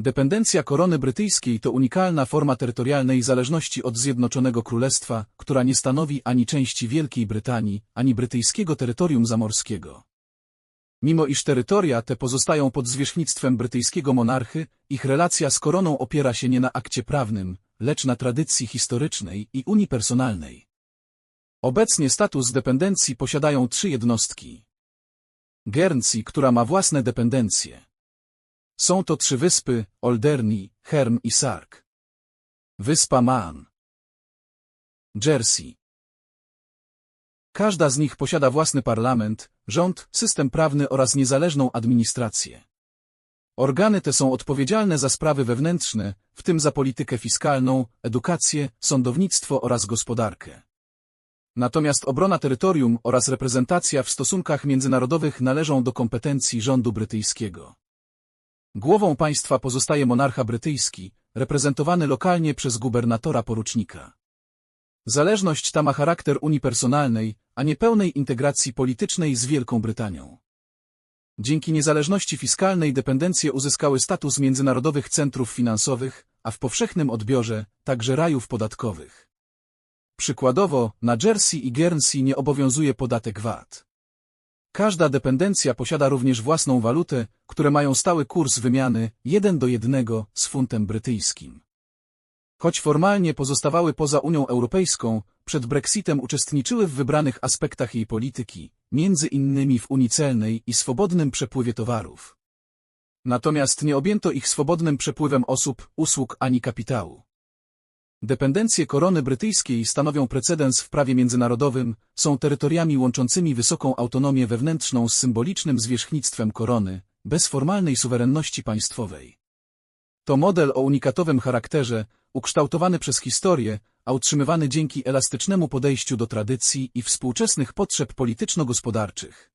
Dependencja korony brytyjskiej to unikalna forma terytorialnej zależności od Zjednoczonego Królestwa, która nie stanowi ani części Wielkiej Brytanii, ani brytyjskiego terytorium zamorskiego. Mimo iż terytoria te pozostają pod zwierzchnictwem brytyjskiego monarchy, ich relacja z koroną opiera się nie na akcie prawnym, lecz na tradycji historycznej i unii personalnej. Obecnie status dependencji posiadają trzy jednostki. Guernsey, która ma własne dependencje. Są to trzy wyspy, Alderney, Herm i Sark. Wyspa Man. Jersey. Każda z nich posiada własny parlament, rząd, system prawny oraz niezależną administrację. Organy te są odpowiedzialne za sprawy wewnętrzne, w tym za politykę fiskalną, edukację, sądownictwo oraz gospodarkę. Natomiast obrona terytorium oraz reprezentacja w stosunkach międzynarodowych należą do kompetencji rządu brytyjskiego. Głową państwa pozostaje monarcha brytyjski, reprezentowany lokalnie przez gubernatora porucznika. Zależność ta ma charakter unii personalnej, a nie pełnej integracji politycznej z Wielką Brytanią. Dzięki niezależności fiskalnej dependencje uzyskały status międzynarodowych centrów finansowych, a w powszechnym odbiorze także rajów podatkowych. Przykładowo, na Jersey i Guernsey nie obowiązuje podatek VAT. Każda dependencja posiada również własną walutę, które mają stały kurs wymiany 1 do 1 z funtem brytyjskim. Choć formalnie pozostawały poza Unią Europejską, przed Brexitem uczestniczyły w wybranych aspektach jej polityki, między innymi w Unii Celnej i swobodnym przepływie towarów. Natomiast nie objęto ich swobodnym przepływem osób, usług ani kapitału. Dependencje korony brytyjskiej stanowią precedens w prawie międzynarodowym, są terytoriami łączącymi wysoką autonomię wewnętrzną z symbolicznym zwierzchnictwem korony, bez formalnej suwerenności państwowej. To model o unikatowym charakterze, ukształtowany przez historię, a utrzymywany dzięki elastycznemu podejściu do tradycji i współczesnych potrzeb polityczno-gospodarczych.